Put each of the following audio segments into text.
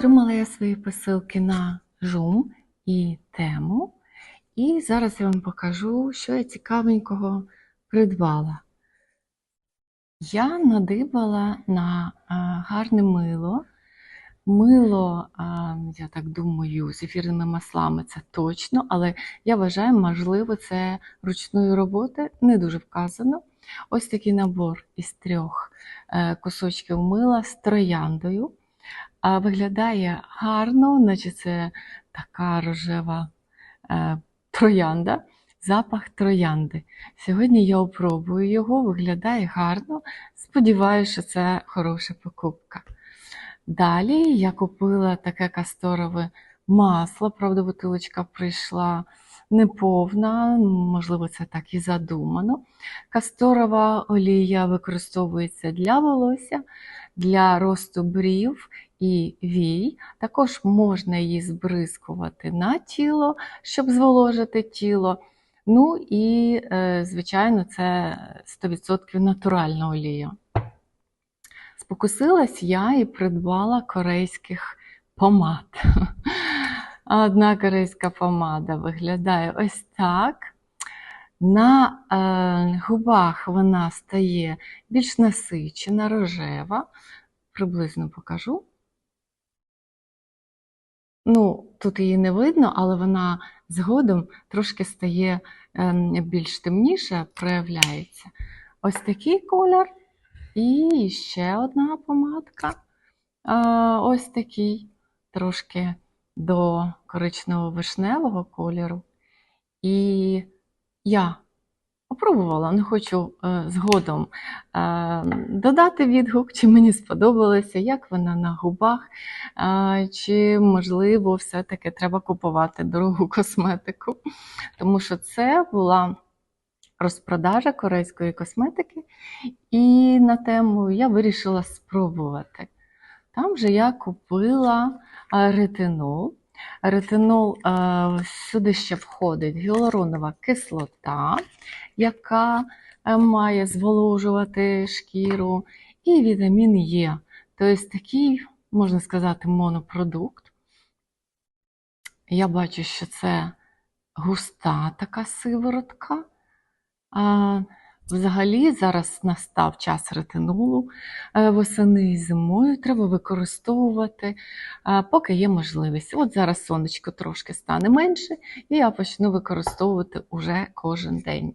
Отримала я свої посилки на жум і тему. І зараз я вам покажу, що я цікавенького придбала. Я надибала на гарне мило. Мило, я так думаю, з ефірними маслами це точно, але я вважаю, можливо, це ручної роботи, не дуже вказано. Ось такий набор із трьох е, кусочків мила з трояндою. А виглядає гарно, наче це така рожева е, троянда, запах троянди. Сьогодні я опробую його, виглядає гарно. Сподіваюся, що це хороша покупка. Далі я купила таке касторове масло, правда, бутилочка прийшла неповна, можливо, це так і задумано. Касторова олія використовується для волосся, для росту брів і вій. Також можна її збризкувати на тіло, щоб зволожити тіло. Ну і, е, звичайно, це 100% натуральна олія. Спокусилась я і придбала корейських помад. Одна корейська помада виглядає ось так. На е, губах вона стає більш насичена, рожева. Приблизно покажу. Ну, тут її не видно, але вона згодом трошки стає е, більш темніша, проявляється. Ось такий колір. І ще одна помадка. Е, ось такий, трошки до коричнево-вишневого кольору. І я Попробувала, не хочу е, згодом е, додати відгук, чи мені сподобалося, як вона на губах, е, чи, можливо, все-таки треба купувати дорогу косметику. Тому що це була розпродажа корейської косметики, і на тему я вирішила спробувати. Там же я купила ретинол. Ретинол е, сюди ще входить гіалуронова кислота, яка е, має зволожувати шкіру, і вітамін Е. Тобто такий, можна сказати, монопродукт. Я бачу, що це густа така сиворотка. Взагалі, зараз настав час ретинолу е, восени і зимою. Треба використовувати, е, поки є можливість. От зараз сонечко трошки стане менше, і я почну використовувати уже кожен день.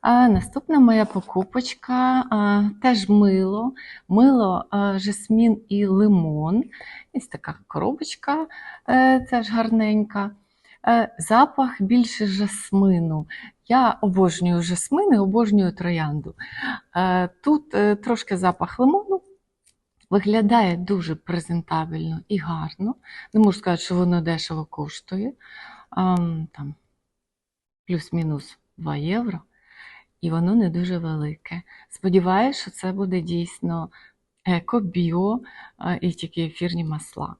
А Наступна моя покупочка а, теж мило, мило а, жасмін і лимон. Ось така коробочка, е, теж гарненька. Е, Запах більше жасмину. Я обожнюю жасмини, обожнюю троянду. Е, Тут е, трошки запах лимону. Виглядає дуже презентабельно і гарно. Не можу сказати, що воно дешево коштує. Там плюс-мінус 2 євро і воно не дуже велике. Сподіваюся, що це буде дійсно еко, біо е, і тільки ефірні масла.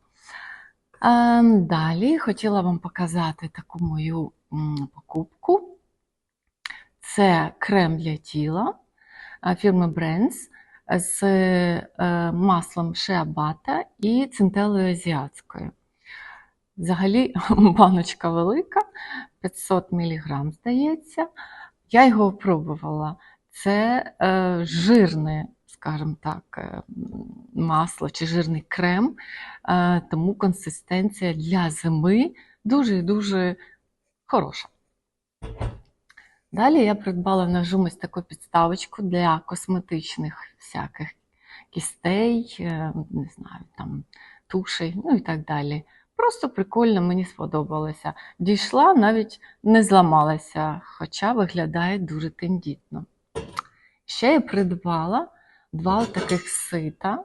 Далі хотіла вам показати таку мою покупку. Це крем для тіла е, фірми Brands з е, маслом шеабата і центелою азіатською. Взагалі, баночка велика, 500 мг, здається. Я його пробувала. Це е, жирне, скажімо так, е, масло чи жирний крем, е, тому консистенція для зими дуже і дуже хороша. Далі я придбала на ось таку підставочку для косметичних всяких кістей, е, не знаю, там тушей, ну і так далі. Просто прикольно, мені сподобалося. Дійшла, навіть не зламалася, хоча виглядає дуже тендітно. Ще я придбала два таких сита.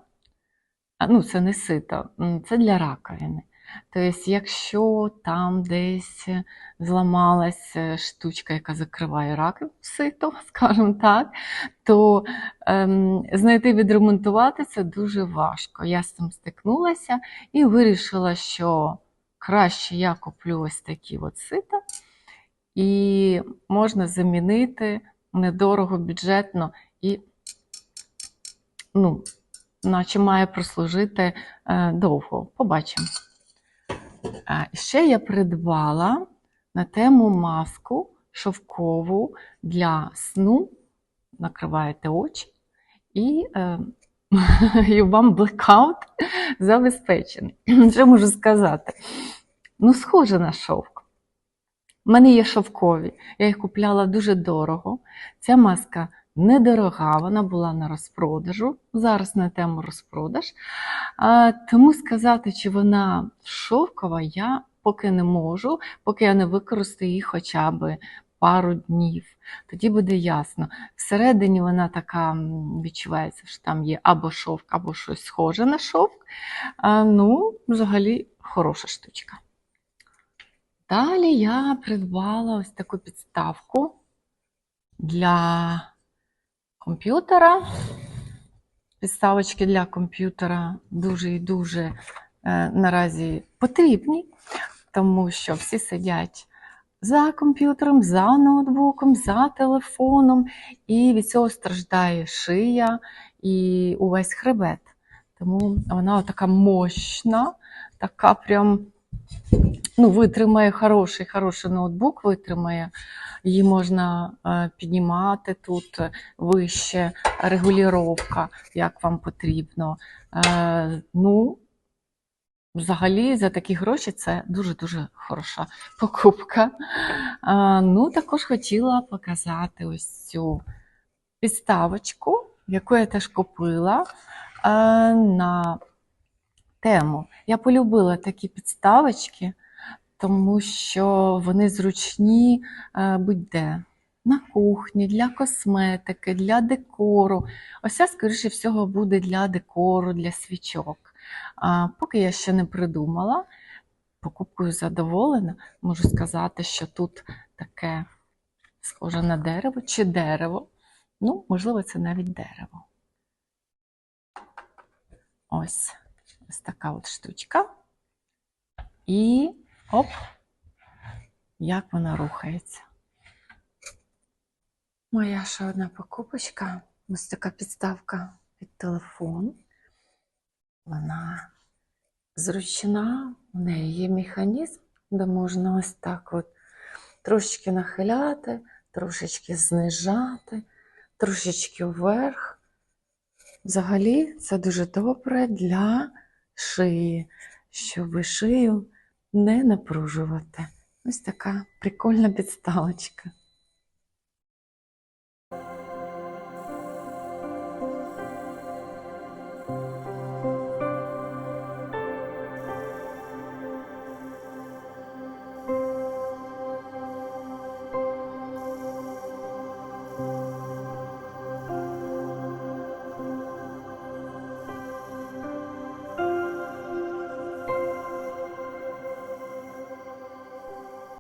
А, Ну, це не сито, це для раковини. Тобто, якщо там десь зламалася штучка, яка закриває раковину, сито, скажімо так, то ем, знайти відремонтувати це дуже важко. Я з цим стикнулася і вирішила, що краще я куплю ось такі от сита, і можна замінити недорого, бюджетно і ну, наче має прослужити е, довго. Побачимо. Ще я придбала на тему маску шовкову для сну. Накриваєте очі і, е, і вам блекаут забезпечений. Що можу сказати? Ну, схоже на шовк. У мене є шовкові. Я їх купляла дуже дорого. Ця маска недорога, вона була на розпродажу. Зараз на тему розпродаж. Тому сказати, чи вона шовкова, я поки не можу, поки я не використаю її хоча б пару днів. Тоді буде ясно. Всередині вона така відчувається, що там є або шовк, або щось схоже на шовк. Ну, взагалі, хороша штучка. Далі я придбала ось таку підставку для комп'ютера. Підставочки для комп'ютера дуже і дуже е, наразі потрібні, тому що всі сидять за комп'ютером, за ноутбуком, за телефоном, і від цього страждає шия і увесь хребет. Тому вона така мощна, така прям ну, витримає хороший, хороший ноутбук, витримає. Її можна е, піднімати тут е, вище, регулювання, як вам потрібно. Е, ну, взагалі, за такі гроші це дуже-дуже хороша покупка. Е, ну, також хотіла показати ось цю підставочку, яку я теж купила е, на тему. Я полюбила такі підставочки, тому що вони зручні е, будь-де. На кухні, для косметики, для декору. Ось ця, скоріше всього, буде для декору, для свічок. А, поки я ще не придумала, покупкою задоволена, можу сказати, що тут таке схоже на дерево чи дерево. Ну, можливо, це навіть дерево. Ось. Ось така от штучка. І оп, як вона рухається. Моя ще одна покупочка. Ось така підставка під телефон. Вона зручна, в неї є механізм, де можна ось так от трошечки нахиляти, трошечки знижати, трошечки вверх. Взагалі, це дуже добре для шиї, щоб шию не напружувати. Ось така прикольна підставочка.